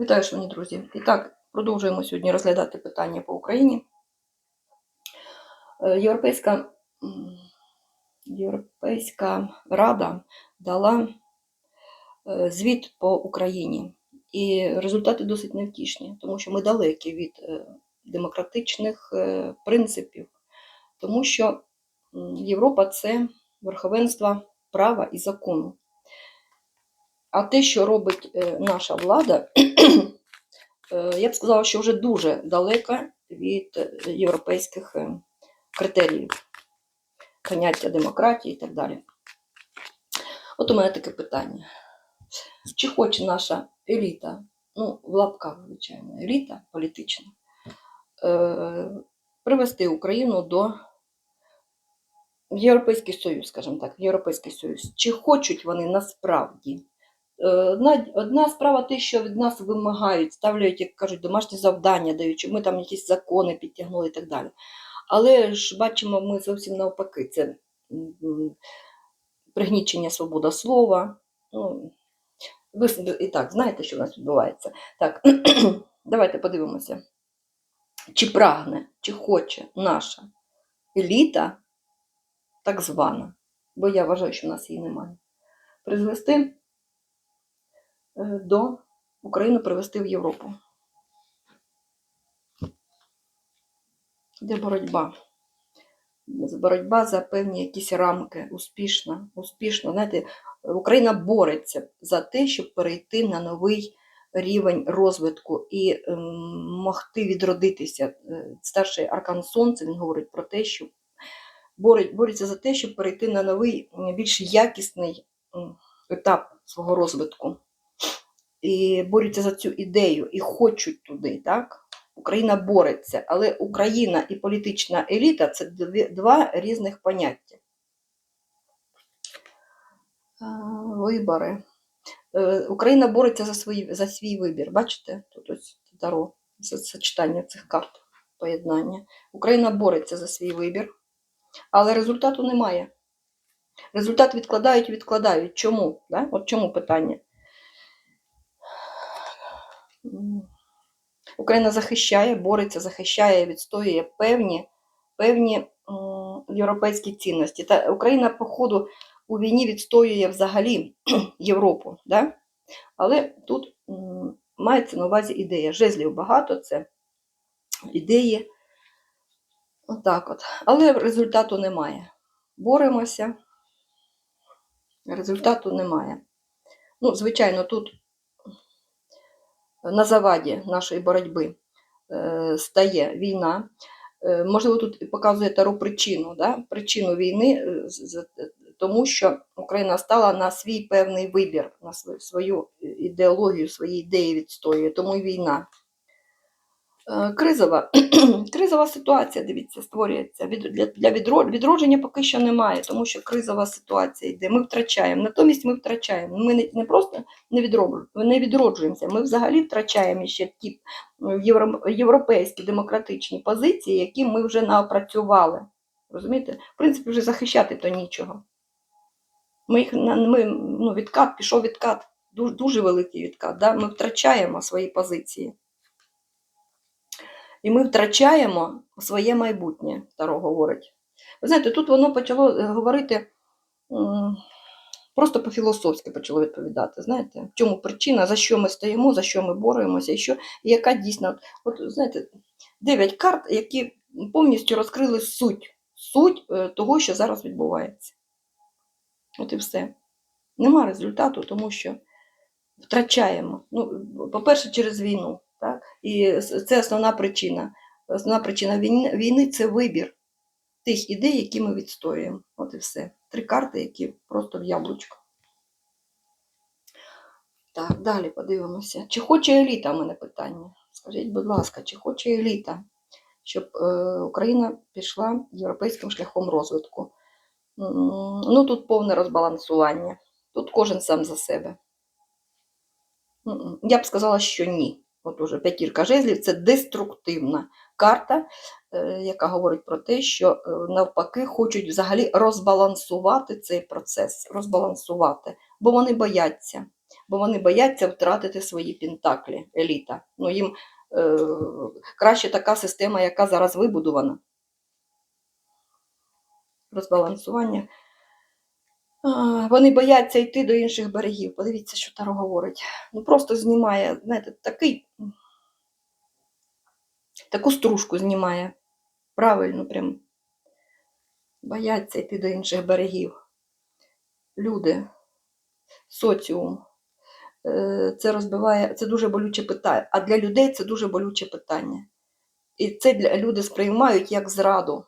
Вітаю, шановні друзі. І так, продовжуємо сьогодні розглядати питання по Україні. Е, Європейська, Європейська Рада дала е, звіт по Україні. І результати досить невтішні, тому що ми далекі від е, демократичних принципів, тому що Європа це верховенство права і закону. А те, що робить е, наша влада, е, я б сказала, що вже дуже далеко від е, європейських критеріїв, поняття демократії і так далі. От у мене таке питання. Чи хоче наша еліта, ну, в лапках, звичайно, еліта політична, привести Україну до Європейський Союз, скажімо так, Європейський Союз. Чи хочуть вони насправді? Е, Одна, справа те, що від нас вимагають, ставлять, як кажуть, домашні завдання щоб ми там якісь закони підтягнули і так далі. Але ж бачимо, ми зовсім навпаки, це пригнічення свобода слова. Ну, ви і так знаєте, що в нас відбувається. Так, давайте подивимося, чи прагне, чи хоче наша еліта, так звана, бо я вважаю, що в нас її немає, призвести до Україну привести в Європу. Де боротьба? Боротьба за певні якісь рамки, успішна, успішно. Знаєте, Україна бореться за те, щоб перейти на новий рівень розвитку і ем, могти відродитися. Е, Старший Аркан Сонце він говорить про те, що бореться за те, щоб перейти на новий, більш якісний етап свого розвитку. І борються за цю ідею і хочуть туди, так? Україна бореться, але Україна і політична еліта це два різних поняття. Вибори. Е, Україна бореться за, свої, за свій вибір. Бачите? Тут ось таро, сочетання цих карт, поєднання. Україна бореться за свій вибір, але результату немає. Результат відкладають відкладають. Чому? Да? От чому питання? Україна захищає, бореться, захищає, відстоює певні, певні європейські цінності. Та Україна, по ходу, у війні відстоює взагалі Європу. Да? Але тут мається на увазі ідея. Жезлів багато, це ідеї. Отак от. Але результату немає. Боремося, результату немає. Ну, звичайно, тут на заваді нашої боротьби е, стає війна. Е, Можливо, тут показує Таро причину, да? причину війни, е, тому що Україна стала на свій певний вибір, на свою ідеологію, свої ідеї відстоює, тому й війна. Е, Кризова, кризова ситуація, дивіться, створюється. Для, для відро- відродження поки що немає, тому що кризова ситуація йде. Ми втрачаємо. Натомість ми втрачаємо. Ми не, не просто не, не відроджуємося, ми взагалі втрачаємо ще ті євро, європейські демократичні позиції, які ми вже напрацювали. Розумієте? В принципі, вже захищати то нічого. Ми їх ми, ну, відкат, пішов відкат, дуже, дуже великий відкат. Да? Ми втрачаємо свої позиції. І ми втрачаємо своє майбутнє, Таро говорить. Ви знаєте, тут воно почало е, говорити просто по-філософськи почало відповідати. Знаєте, в чому причина, за що ми стоїмо, за що ми боремося, і що, і яка дійсно. От знаєте, дев'ять карт, які повністю розкрили суть, суть е, того, що зараз відбувається. От і все. Нема результату, тому що втрачаємо. Ну, по-перше, через війну. Так? І це основна причина. Основна причина війни, це вибір тих ідей, які ми відстоюємо. От і все. Три карти, які просто в яблучко. Так, далі подивимося. Чи хоче еліта? У мене питання. Скажіть, будь ласка, чи хоче еліта, щоб е, Україна пішла європейським шляхом розвитку? Ну, тут повне розбалансування. Тут кожен сам за себе. Я б сказала, що ні. От уже п'ятірка жезлів це деструктивна карта, е, яка говорить про те, що е, навпаки хочуть взагалі розбалансувати цей процес, розбалансувати, бо вони бояться. бо вони бояться втратити свої пентаклі, еліта. Ну, їм е, краще така система, яка зараз вибудована. Розбалансування. Вони бояться йти до інших берегів. Подивіться, що Таро говорить. Ну, просто знімає, знаєте, такий, таку стружку знімає. Правильно, прям. Бояться йти до інших берегів. Люди, соціум. Е, Це розбиває, це дуже болюче питання. А для людей це дуже болюче питання. І це люди сприймають як зраду.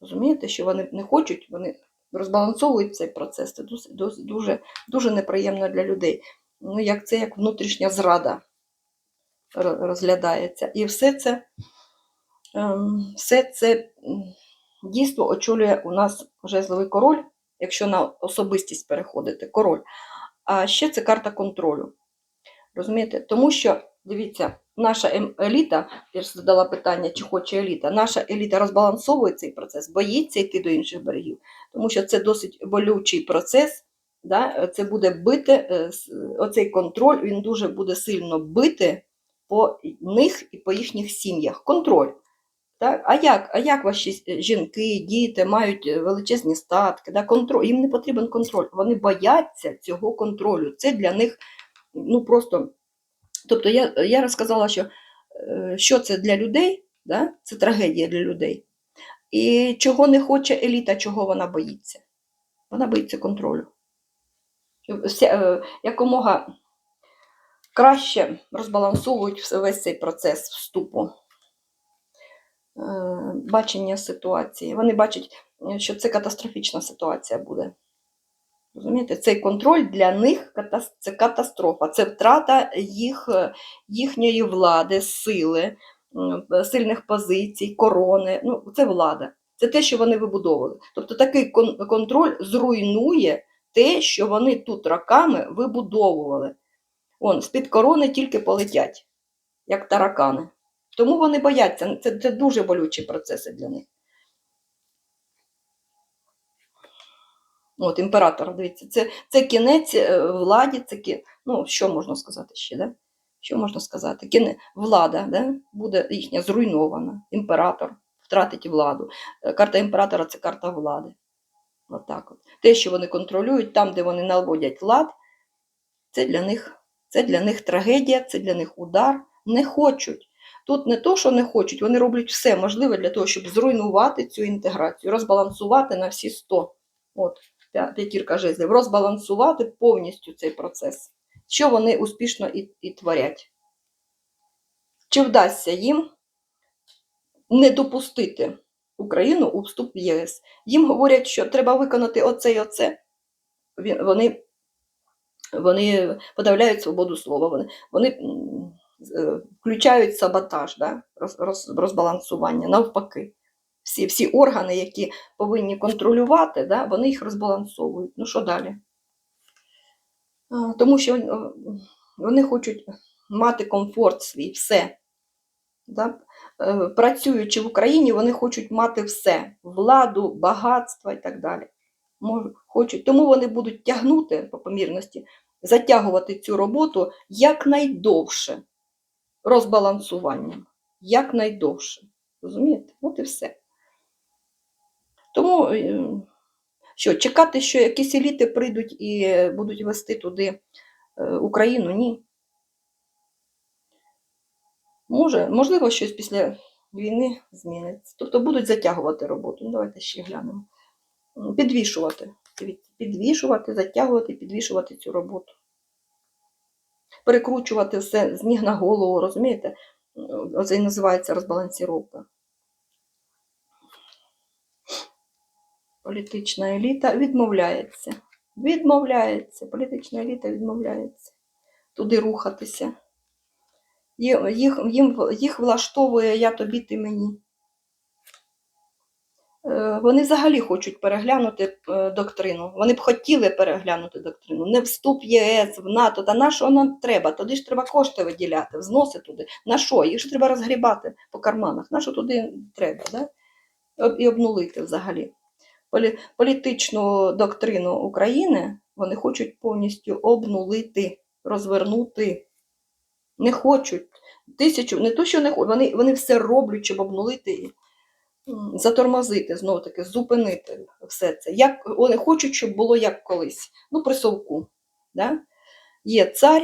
Розумієте, що вони не хочуть, вони розбалансовують цей процес. Це дуже, дуже- дуже, неприємно для людей. Ну, як це як внутрішня зрада розглядається. І все це, ем, все це дійство очолює у нас жезловий король, якщо на особистість переходити, король. А ще це карта контролю. Розумієте? Тому що, дивіться, наша ем- еліта, я ж задала питання, чи хоче еліта, наша еліта розбалансовує цей процес, боїться йти до інших берегів, тому що це досить болючий процес. Да? Це буде бити, е, оцей контроль, він дуже буде сильно бити по них і по їхніх сім'ях. Контроль. Так? А як? А як ваші жінки, діти мають е, величезні статки? Да? Контроль. Їм не потрібен контроль. Вони бояться цього контролю. Це для них ну просто. Тобто я, я розказала, що, е, що це для людей, да? це трагедія для людей. І чого не хоче еліта, чого вона боїться? Вона боїться контролю. Е, Якомога краще розбалансовують весь цей процес вступу, е, бачення ситуації. Вони бачать, що це катастрофічна ситуація буде. Розумієте, цей контроль для них це катастрофа, це втрата їх, е, їхньої влади, сили, сильних позицій, корони. Ну, це влада. Це те, що вони вибудовували. Тобто такий кон- контроль зруйнує те, що вони тут роками вибудовували. Он, з-під корони тільки полетять, як таракани. Тому вони бояться. Це, це дуже болючі процеси для них. От, імператор, дивіться, це, це кінець е, владі, це ну, що можна сказати ще, да? Що можна сказати? Влада да? буде їхня зруйнована. Імператор втратить владу. Е, Карта імператора це карта влади. Отак от. Те, що вони контролюють, там, де вони наводять лад, це для них, це для них трагедія, це для них удар. Не хочуть. Тут не то, що не хочуть, вони роблять все можливе для того, щоб зруйнувати цю інтеграцію, розбалансувати на всі 100. От, п'я- п'ятірка жезлів, розбалансувати повністю цей процес. Що вони успішно і, і творять. Чи вдасться їм не допустити Україну у вступ в ЄС? Їм говорять, що треба виконати оце і оце. Вони, вони подавляють свободу слова, вони, вони е, включають саботаж, да? роз, роз, розбалансування, навпаки. Всі, всі органи, які повинні контролювати, да, вони їх розбалансовують. Ну що далі? Тому що е, вони хочуть мати комфорт свій, все. Да? Е, Працюючи в Україні, вони хочуть мати все: владу, багатство і так далі. Хочуть. Тому вони будуть тягнути по помірності, затягувати цю роботу якнайдовше розбалансуванням. Якнайдовше. Розумієте? От і все. Тому е, що, чекати, що якісь еліти прийдуть і е, будуть вести туди е, Україну? Ні. Може, можливо, щось після війни зміниться. Тобто будуть затягувати роботу. Ну, давайте ще глянемо. Підвішувати. Підвішувати, затягувати, підвішувати цю роботу. Перекручувати все з ніг на голову, розумієте? Оце і називається розбалансіровка. Політична еліта відмовляється. Відмовляється. Політична еліта відмовляється туди рухатися. Їх, їм, їх влаштовує я тобі, ти мені. Е, Вони взагалі хочуть переглянути е, доктрину. Вони б хотіли переглянути доктрину. Не вступ ЄС, в НАТО. Та на що нам треба? Тоді ж треба кошти виділяти, взноси туди. На що? Їх ж треба розгрібати по карманах. На що туди треба? Да? І обнулити взагалі. Полі- Політичну доктрину України вони хочуть повністю обнулити, розвернути. Не хочуть. Тисячу, не то, що не хочуть, вони, вони все роблять, щоб обнулити затормозити, знову таки, зупинити все це. Як, вони хочуть, щоб було як колись. Ну, при совку. Да? Є цар,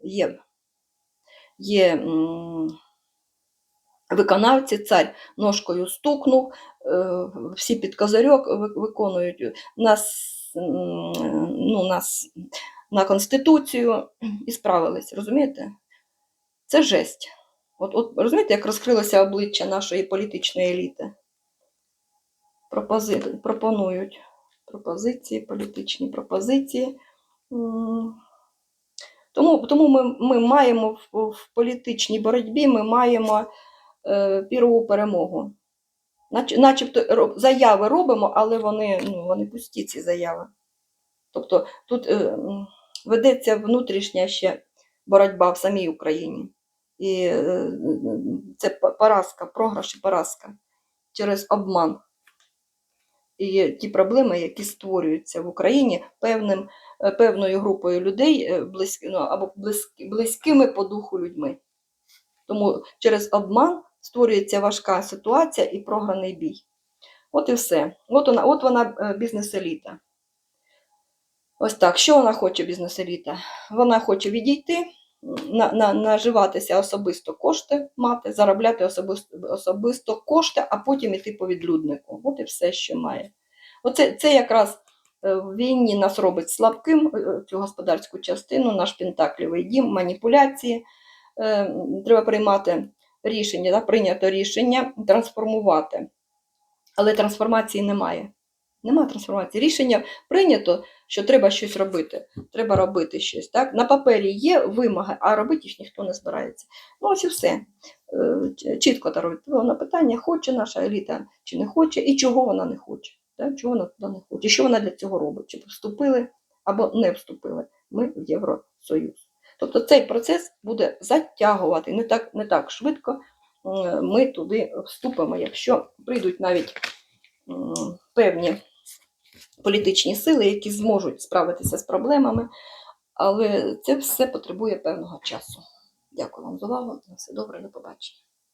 є, є виконавці, цар ножкою стукнув, е, всі під козирьок виконують. Нас, ну, нас на Конституцію і справились, розумієте? Це жесть. От, от розумієте, як розкрилося обличчя нашої політичної еліти? Пропози... Пропонують пропозиції, політичні пропозиції. Тому, тому ми, ми маємо в, в політичній боротьбі ми маємо пірову перемогу. Нач, начебто заяви робимо, але вони, ну, вони пусті, ці заяви. Тобто тут е, ведеться внутрішня ще боротьба в самій Україні. І е, це поразка, програш і поразка через обман. І ті проблеми, які створюються в Україні певним, е, певною групою людей, е, близь, ну, або близькі, близькими по духу людьми. Тому через обман створюється важка ситуація і програний бій. От і все. От вона, от вона е, бізнес-еліта. Ось так. Що вона хоче, бізнес-еліта? Вона хоче відійти, на, на, наживатися особисто кошти мати, заробляти особисто, особисто кошти, а потім іти по відлюднику. От і все, що має. Оце це якраз е, в війні нас робить слабким е, цю господарську частину, наш пентаклівий дім, маніпуляції. Треба приймати рішення, да, прийнято рішення трансформувати. Але трансформації немає. Немає трансформації. Рішення прийнято, що треба щось робити. Треба робити щось. Так? На папері є вимоги, а робити їх ніхто не збирається. Ну, ось і все. Е, Чітко та на питання, хоче наша еліта чи не хоче, і чого вона не хоче. Так? Чого вона туди не хоче, і що вона для цього робить, щоб вступили або не вступили ми в Євросоюз. Тобто цей процес буде затягувати не так, не так швидко. е, Ми туди вступимо, якщо прийдуть навіть певні політичні сили, які зможуть справитися з проблемами, але це все потребує певного часу. Дякую вам за увагу. На все добре, до побачення.